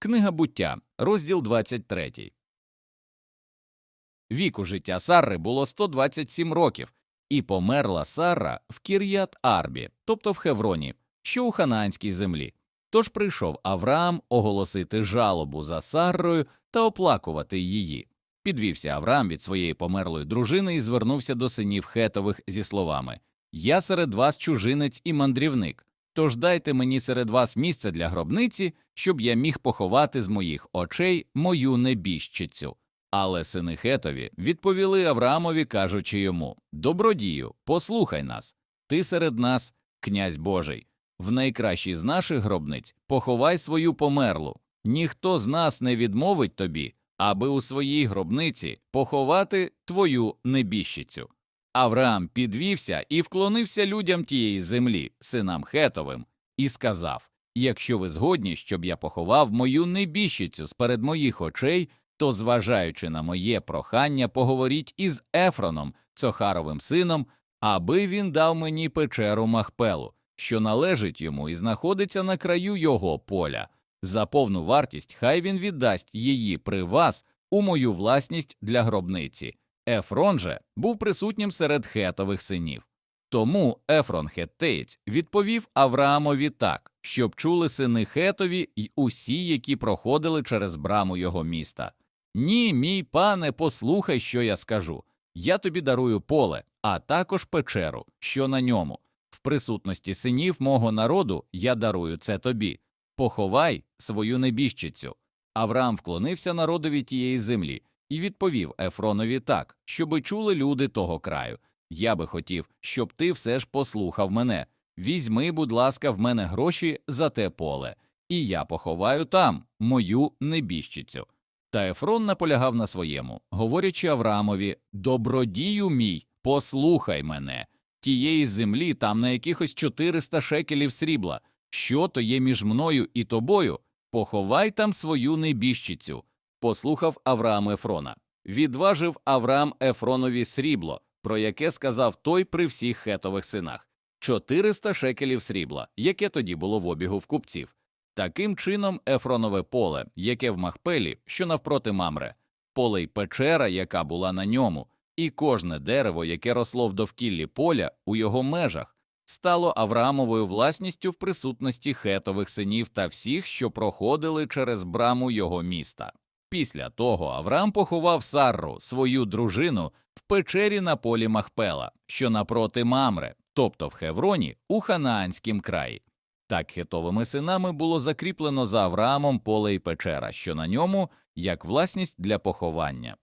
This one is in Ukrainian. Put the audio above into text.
Книга буття, розділ 23. Віку життя Сарри було 127 років, і померла Сарра в Кір'ят Арбі, тобто в Хевроні, що у ханаанській землі. Тож прийшов Авраам оголосити жалобу за Саррою та оплакувати її. Підвівся Авраам від своєї померлої дружини і звернувся до синів Хетових зі словами Я серед вас чужинець і мандрівник. Тож дайте мені серед вас місце для гробниці, щоб я міг поховати з моїх очей мою небіжчицю. Але сини Хетові відповіли Авраамові, кажучи йому Добродію, послухай нас, ти серед нас, князь Божий, в найкращій з наших гробниць поховай свою померлу. Ніхто з нас не відмовить тобі, аби у своїй гробниці поховати твою небіжчицю. Авраам підвівся і вклонився людям тієї землі, синам Хетовим, і сказав Якщо ви згодні, щоб я поховав мою небіжчицю сперед моїх очей, то, зважаючи на моє прохання, поговоріть із Ефроном, Цохаровим сином, аби він дав мені печеру Махпелу, що належить йому і знаходиться на краю його поля. За повну вартість хай він віддасть її при вас у мою власність для гробниці. Ефрон же був присутнім серед хетових синів. Тому Ефрон Хеттеєць відповів Авраамові так, щоб чули сини Хетові й усі, які проходили через браму його міста. Ні, мій пане, послухай, що я скажу. Я тобі дарую поле, а також печеру, що на ньому. В присутності синів мого народу я дарую це тобі. Поховай свою небіжчицю. Авраам вклонився народові тієї землі і відповів Ефронові так, щоби чули люди того краю. Я би хотів, щоб ти все ж послухав мене. Візьми, будь ласка, в мене гроші за те поле, і я поховаю там мою небіжчицю. Та Ефрон наполягав на своєму, говорячи Авраамові Добродію мій, послухай мене. Тієї землі там на якихось 400 шекелів срібла. Що то є між мною і тобою? Поховай там свою небіжчицю. Послухав Авраам Ефрона. Відважив Авраам Ефронові срібло, про яке сказав той при всіх хетових синах 400 шекелів срібла, яке тоді було в обігу в купців. Таким чином, Ефронове поле, яке в Махпелі, що навпроти Мамре, поле й печера, яка була на ньому, і кожне дерево, яке росло в довкіллі поля у його межах, стало Авраамовою власністю в присутності хетових синів та всіх, що проходили через браму його міста. Після того Авраам поховав Сарру, свою дружину, в печері на полі Махпела, що напроти Мамре, тобто в Хевроні, у Ханаанськім краї. Так хетовими синами було закріплено за Авраамом поле й печера, що на ньому як власність для поховання.